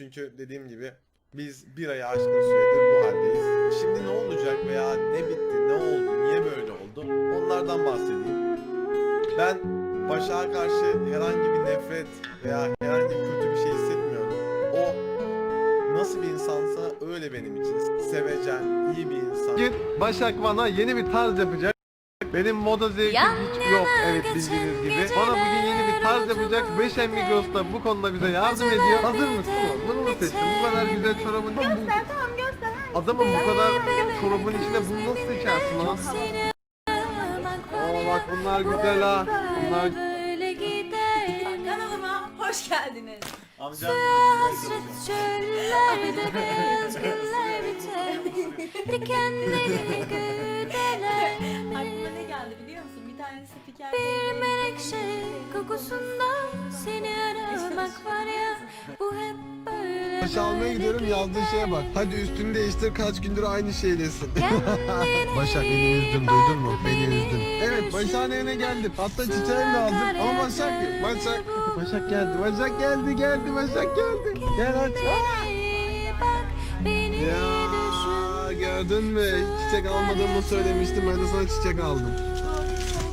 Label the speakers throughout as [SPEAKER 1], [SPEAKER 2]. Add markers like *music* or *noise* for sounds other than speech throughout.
[SPEAKER 1] Çünkü dediğim gibi biz bir aya aşkın süredir bu haldeyiz. Şimdi ne olacak veya ne bitti, ne oldu, niye böyle oldu? Onlardan bahsedeyim. Ben Başak'a karşı herhangi bir nefret veya herhangi bir kötü bir şey hissetmiyorum. O nasıl bir insansa öyle benim için. Sevecen, iyi bir insan.
[SPEAKER 2] Bugün Başak bana yeni bir tarz yapacak. Benim moda zevkim hiç yok evet bildiğiniz gibi. Bana bugün yeni bir tarz yapacak. 5 Migros'ta bu konuda bize yardım ediyor. Hazır mısın? Bunu mu seçtin? Bu kadar güzel çorabın bu.
[SPEAKER 3] Göster tamam göster.
[SPEAKER 2] Adamın bu kadar çorabın içinde bunu nasıl seçersin lan? Oo bak bunlar güzel ha. Bunlar
[SPEAKER 4] böyle gider.
[SPEAKER 3] Kanalıma hoş geldiniz.
[SPEAKER 1] Amcam
[SPEAKER 4] Hasret çöllerde beyaz güller biter. Dikenleri güdeler. *laughs*
[SPEAKER 3] Aklıma ne geldi biliyor musun? Bir tane spiker
[SPEAKER 4] Bir menekşe kokusunda seni aramak *laughs* var ya. Bu hep böyle
[SPEAKER 2] Baş almaya gidiyorum yazdığı şeye bak. Hadi üstünü değiştir kaç gündür aynı şeydesin. *laughs* Başak beni üzdün duydun mu? Beni üzdün. Evet Başak'ın evine geldim. Hatta çiçeğimi de aldım ama Başak. Başak. Başak geldi. Başak geldi geldi. Başak geldi. Gel aç.
[SPEAKER 4] Bak
[SPEAKER 2] gördün mü? Çiçek almadığımı söylemiştim. Ben de sana çiçek aldım.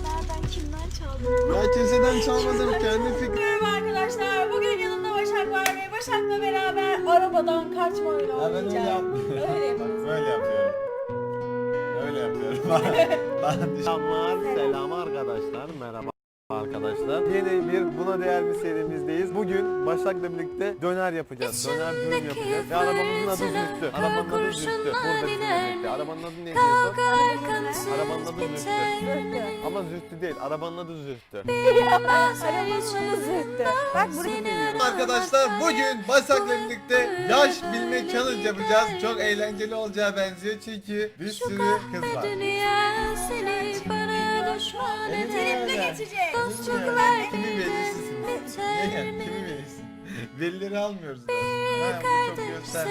[SPEAKER 3] Nereden kimden çaldın?
[SPEAKER 2] Ya kimseden çalmadım. Kendi fikrim.
[SPEAKER 3] Merhaba arkadaşlar. Bugün yanımda Başak var ve Başak'la beraber arabadan kaçma oyunu
[SPEAKER 1] Ya ben öyle
[SPEAKER 3] oynayacağız.
[SPEAKER 1] yapmıyorum.
[SPEAKER 3] Öyle yapalım.
[SPEAKER 1] Böyle yapıyorum. Öyle yapıyorum. *laughs* ben
[SPEAKER 2] Selamlar, selam arkadaşlar. Merhaba arkadaşlar. Yeni bir buna değer bir serimizdeyiz. Bugün Başak'la birlikte döner yapacağız. Döner dürüm yapacağız. Ve arabamızın adı Zühtü. Arabanın adı Zühtü. Burada birlikte. Arabanın adı ne diyorsun? Arabanın adı Zühtü. Ama Zühtü değil. Arabanın adı Zühtü.
[SPEAKER 3] Bak burada
[SPEAKER 1] Arkadaşlar bugün Başak'la birlikte yaş bilme challenge yapacağız. Çok eğlenceli olacağı benziyor çünkü bir sürü kız var.
[SPEAKER 4] Biter
[SPEAKER 1] Niye?
[SPEAKER 4] mi?
[SPEAKER 1] Kimin velisi? Velileri almıyoruz da. Ha, bu çok gösterdi